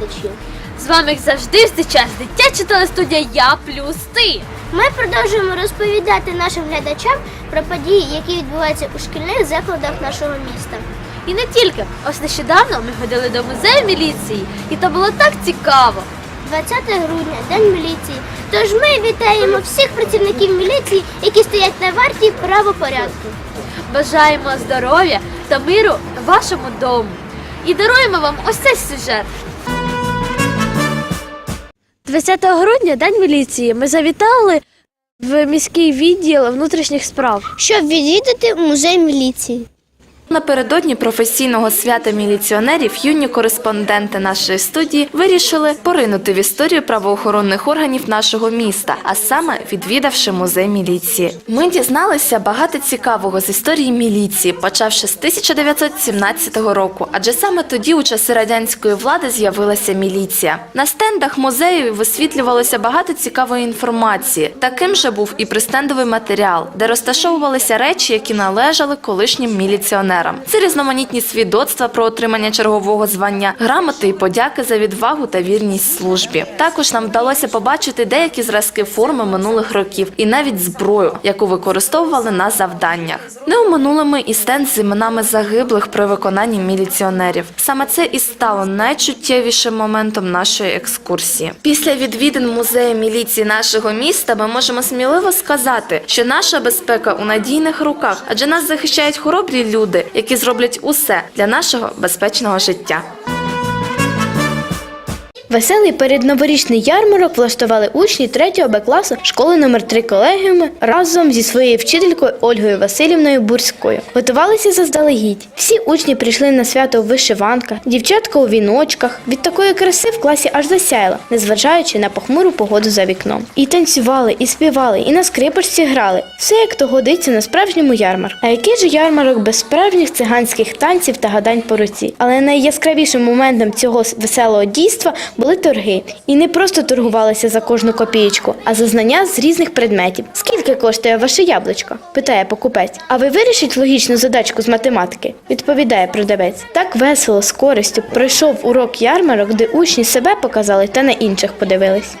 Любі! З вами як завжди в цей час дитяча телестудія Я плюс ти. Ми продовжуємо розповідати нашим глядачам про події, які відбуваються у шкільних закладах нашого міста. І не тільки. Ось нещодавно ми ходили до музею міліції, і то було так цікаво. 20 грудня День міліції. Тож ми вітаємо всіх працівників міліції, які стоять на варті правопорядку. Бажаємо здоров'я та миру вашому дому. І даруємо вам ось цей сюжет. 20 грудня День міліції. Ми завітали в міський відділ внутрішніх справ. Щоб відвідати музей міліції. Напередодні професійного свята міліціонерів юні кореспонденти нашої студії вирішили поринути в історію правоохоронних органів нашого міста, а саме відвідавши музей міліції. Ми дізналися багато цікавого з історії міліції, почавши з 1917 року, адже саме тоді, у часи радянської влади, з'явилася міліція. На стендах музею висвітлювалося багато цікавої інформації. Таким же був і пристендовий матеріал, де розташовувалися речі, які належали колишнім міліціонерам. Це різноманітні свідоцтва про отримання чергового звання, грамоти і подяки за відвагу та вірність службі. Також нам вдалося побачити деякі зразки форми минулих років і навіть зброю, яку використовували на завданнях. Не оминули ми і стенд з іменами загиблих при виконанні міліціонерів. Саме це і стало найчуттєвішим моментом нашої екскурсії. Після відвідин музею міліції нашого міста ми можемо сміливо сказати, що наша безпека у надійних руках, адже нас захищають хоробрі люди, які зроблять усе для нашого безпечного життя. Веселий передноворічний ярмарок влаштували учні 3 Б класу школи номер 3 колегіуми разом зі своєю вчителькою Ольгою Васильівною Бурською. Готувалися заздалегідь. Всі учні прийшли на свято у вишиванках, дівчатка у віночках. Від такої краси в класі аж засяяла, незважаючи на похмуру погоду за вікном. І танцювали, і співали, і на скрипочці грали. Все як то годиться на справжньому ярмарку. А який же ярмарок без справжніх циганських танців та гадань по руці? Але найяскравішим моментом цього веселого дійства були торги. І не просто торгувалися за кожну копієчку, а за знання з різних предметів. Скільки коштує ваше яблучко? питає покупець. А ви вирішить логічну задачку з математики? відповідає продавець. Так весело, з користю пройшов урок ярмарок, де учні себе показали та на інших подивились.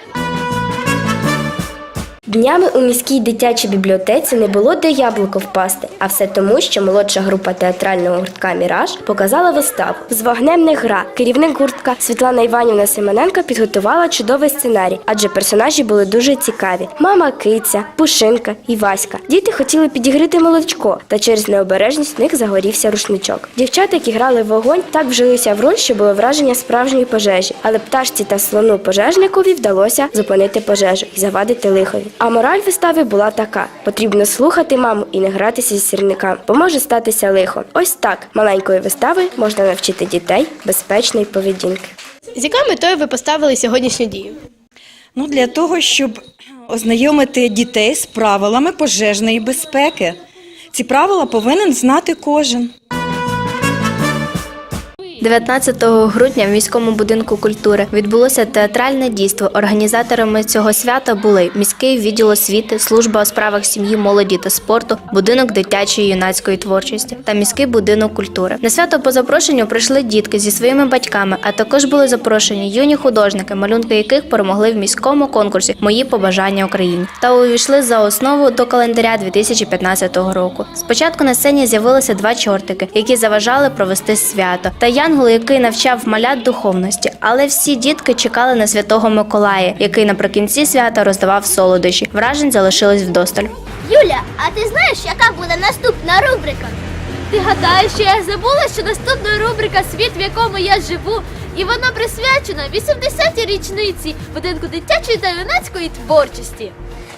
Днями у міській дитячій бібліотеці не було де яблуко впасти, а все тому, що молодша група театрального гуртка Міраж показала виставу з вогнем не гра. Керівник гуртка Світлана Іванівна Семененко підготувала чудовий сценарій, адже персонажі були дуже цікаві: мама киця, пушинка і Васька. Діти хотіли підігрити молочко, та через необережність в них загорівся рушничок. Дівчата, які грали в вогонь, так вжилися в роль, що було враження справжньої пожежі, але пташці та слону пожежникові вдалося зупинити пожежу і завадити лихові. А мораль вистави була така: потрібно слухати маму і не гратися зі сірниками, бо може статися лихо. Ось так маленької вистави можна навчити дітей безпечної поведінки. З якою метою ви поставили сьогоднішню дію? Ну, для того, щоб ознайомити дітей з правилами пожежної безпеки. Ці правила повинен знати кожен. 19 грудня в міському будинку культури відбулося театральне дійство. Організаторами цього свята були міський відділ освіти, служба у справах сім'ї, молоді та спорту, будинок дитячої юнацької творчості та міський будинок культури. На свято по запрошенню прийшли дітки зі своїми батьками, а також були запрошені юні художники, малюнки яких перемогли в міському конкурсі Мої побажання Україні та увійшли за основу до календаря 2015 року. Спочатку на сцені з'явилися два чортики, які заважали провести свято, та янгол, який навчав малят духовності. Але всі дітки чекали на святого Миколая, який наприкінці свята роздавав солодощі. Вражень залишилось вдосталь. Юля, а ти знаєш, яка буде наступна рубрика? Ти гадаєш, що я забула, що наступна рубрика Світ, в якому я живу, і вона присвячена 80-й річниці будинку дитячої та юнацької творчості.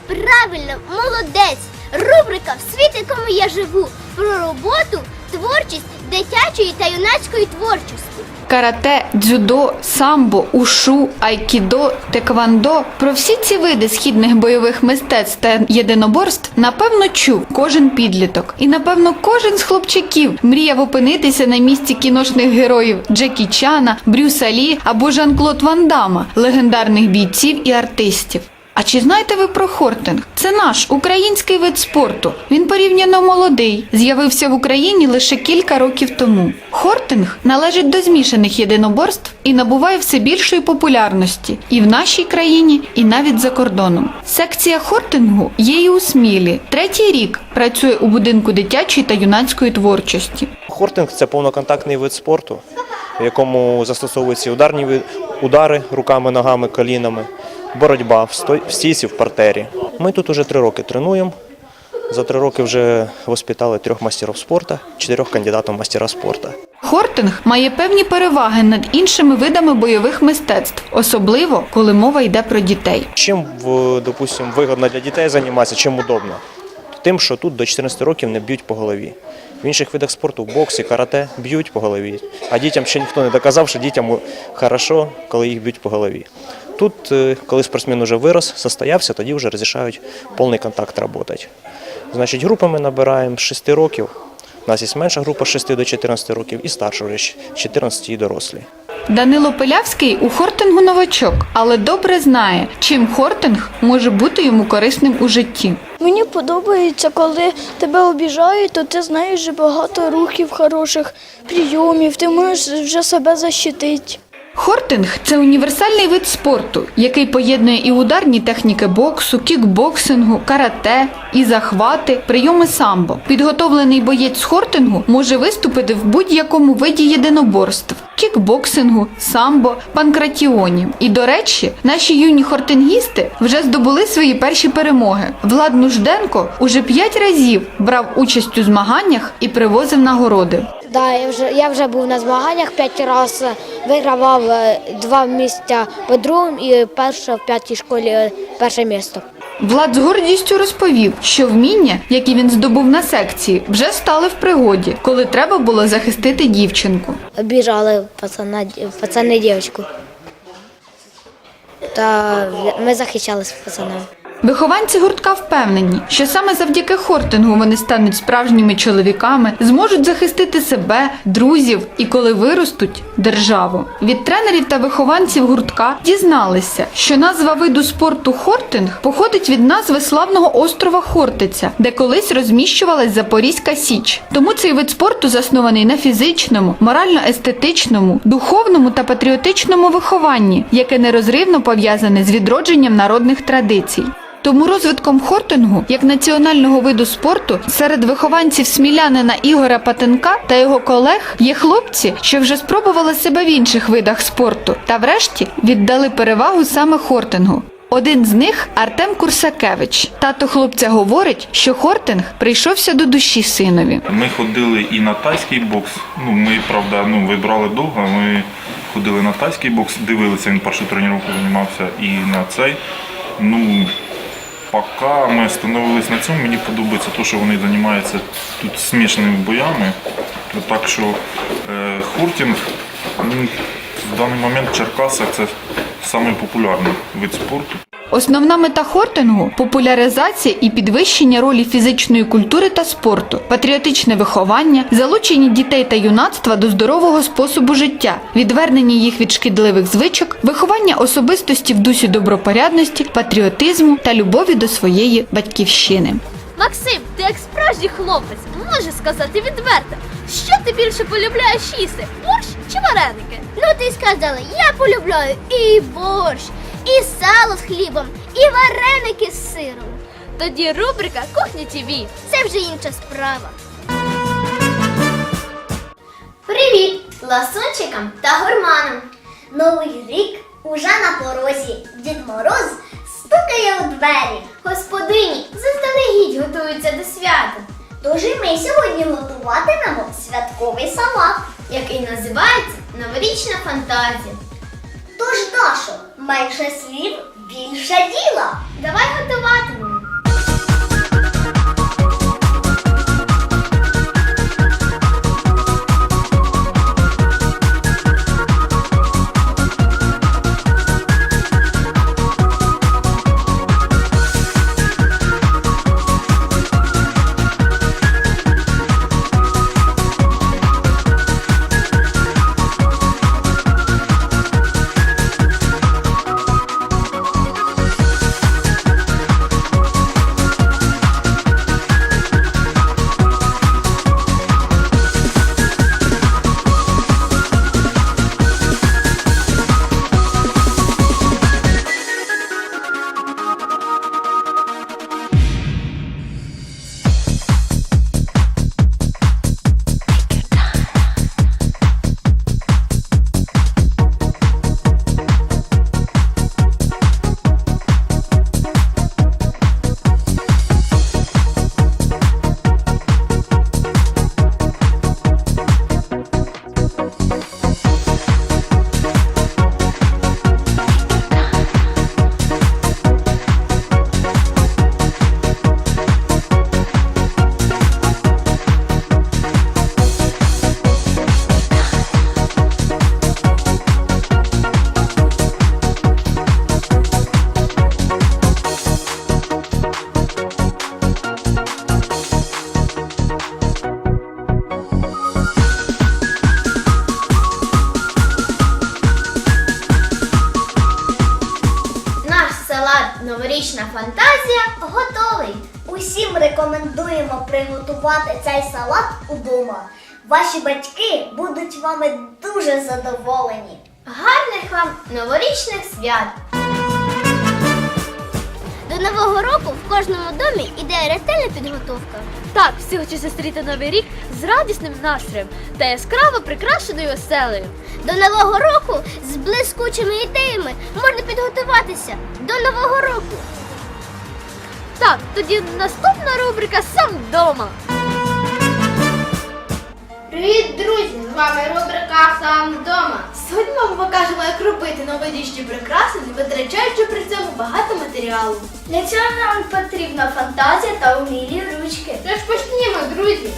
Правильно, молодець! Рубрика В світ, якому я живу про роботу, творчість дитячої та юнацької творчості. Карате, дзюдо, самбо, ушу, айкідо, теквандо про всі ці види східних бойових мистецтв та єдиноборств напевно чув кожен підліток. І напевно кожен з хлопчаків мріяв опинитися на місці кіношних героїв Джекі Чана, Брюса Лі або Жан-Клод Ван Дамма, легендарних бійців і артистів. А чи знаєте ви про хортинг? Це наш український вид спорту. Він порівняно молодий, з'явився в Україні лише кілька років тому. Хортинг належить до змішаних єдиноборств і набуває все більшої популярності і в нашій країні, і навіть за кордоном. Секція хортингу є і у Смілі. Третій рік працює у будинку дитячої та юнацької творчості. Хортинг це повноконтактний вид спорту, в якому застосовуються ударні удари руками, ногами, колінами, боротьба в стійці, в партері. Ми тут уже три роки тренуємо. За три роки вже воспитали трьох мастерів спорту, чотирьох кандидатів в мастера спорту. Хортинг має певні переваги над іншими видами бойових мистецтв, особливо коли мова йде про дітей. Чим, допустим, вигодно для дітей займатися, чим удобно? Тим, що тут до 14 років не б'ють по голові. В інших видах спорту, в боксі, карате б'ють по голові. А дітям ще ніхто не доказав, що дітям хорошо, коли їх б'ють по голові. Тут, е, коли спортсмен вже вирос, состоявся, тоді вже розрішають повний контакт працювати. Значить, групи ми набираємо з 6 років. У нас є менша група з 6 до 14 років і старша вже з 14 і дорослі. Данило Пилявський у хортингу новачок, але добре знає, чим хортинг може бути йому корисним у житті. Мені подобається, коли тебе обіжають, то ти знаєш багато рухів хороших, прийомів, ти можеш вже себе защитити. Хортинг це універсальний вид спорту, який поєднує і ударні техніки боксу, кікбоксингу, карате, і захвати, прийоми самбо. Підготовлений боєць хортингу може виступити в будь-якому виді єдиноборств. Кікбоксингу, самбо, панкратіоні. І до речі, наші юні хортингісти вже здобули свої перші перемоги. Влад Нужденко уже п'ять разів брав участь у змаганнях і привозив нагороди. Да, я вже я вже був на змаганнях п'ять разів, вигравав е, два місця по другому і перше в п'ятій школі е, перше місце. Влад з гордістю розповів, що вміння, які він здобув на секції, вже стали в пригоді, коли треба було захистити дівчинку. Обіжали пацана, пацани дівчинку. Та ми захищалися пацанами. Вихованці гуртка впевнені, що саме завдяки хортингу вони стануть справжніми чоловіками, зможуть захистити себе, друзів і коли виростуть державу. Від тренерів та вихованців гуртка дізналися, що назва виду спорту хортинг походить від назви славного острова Хортиця, де колись розміщувалась Запорізька Січ. Тому цей вид спорту заснований на фізичному, морально-естетичному, духовному та патріотичному вихованні, яке нерозривно пов'язане з відродженням народних традицій. Тому розвитком хортингу як національного виду спорту серед вихованців смілянина Ігоря Патенка та його колег є хлопці, що вже спробували себе в інших видах спорту, та врешті віддали перевагу саме хортингу. Один з них Артем Курсакевич. Тато хлопця говорить, що хортинг прийшовся до душі синові. Ми ходили і на тайський бокс. Ну, ми, правда, ну, вибрали довго. Ми ходили на тайський бокс, дивилися, він першу тренування займався і на цей. Ну, поки ми становились на цьому, мені подобається те, що вони займаються тут смішаними боями. Так що е, хортинг ну, в даний момент в Черкасах це найпопулярніший вид спорту. Основна мета хортингу популяризація і підвищення ролі фізичної культури та спорту, патріотичне виховання, залучення дітей та юнацтва до здорового способу життя, відвернення їх від шкідливих звичок, виховання особистості в дусі добропорядності, патріотизму та любові до своєї батьківщини. Максим, ти як справжній хлопець, можеш сказати відверто, що ти більше полюбляєш їсти? Борщ чи вареники? Ну ти сказала, я полюбляю і борщ, і сало з хлібом, і вареники з сиром. Тоді рубрика Кухня ТВ. Це вже інша справа. Привіт ласунчикам та гурманам. Новий рік уже на порозі. Дід Мороз стукає у двері. Господині заздалегідь готуються до свята. Тож і ми сьогодні готуватимемо святковий салат, який називається Новорічна фантазія. Тож, Дашо, менше слів, більше діла. Давай Склад новорічна фантазія готовий. Усім рекомендуємо приготувати цей салат удома. Ваші батьки будуть вами дуже задоволені. Гарних вам новорічних свят! До нового року в кожному домі іде ретельна підготовка. Так, всі хочуть зустріти новий рік з радісним настроєм та яскраво прикрашеною оселею. До нового року з блискучими ідеями можна підготуватися до нового року. Так, тоді наступна рубрика сам вдома. Привіт, друзі! З вами рубрика Сам вдома. Сьогодні ми покажемо, як робити новорічні прикраси, не витрачаючи при цьому багато матеріалу. Для цього нам потрібна фантазія та умілі ручки. Тож почнімо, друзі.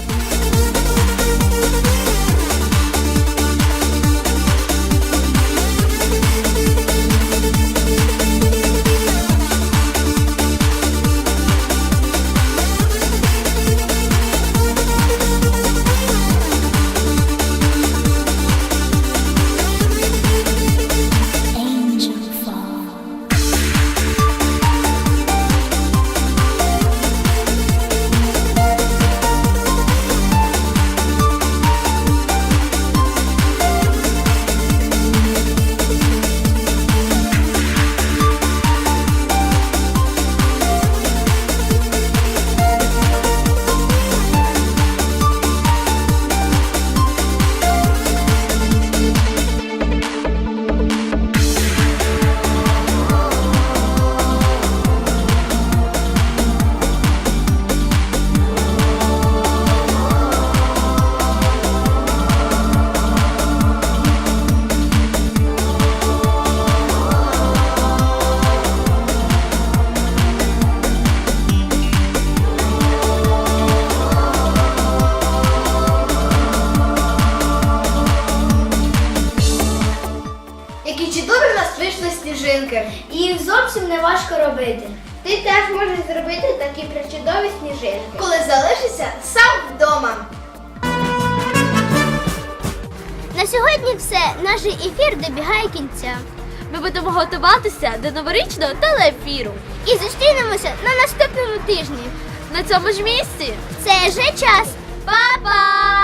Вдома. На сьогодні все. Наш ефір добігає кінця. Ми будемо готуватися до новорічного телеефіру. І зустрінемося на наступному тижні. На цьому ж місці. Це вже час. Па-па!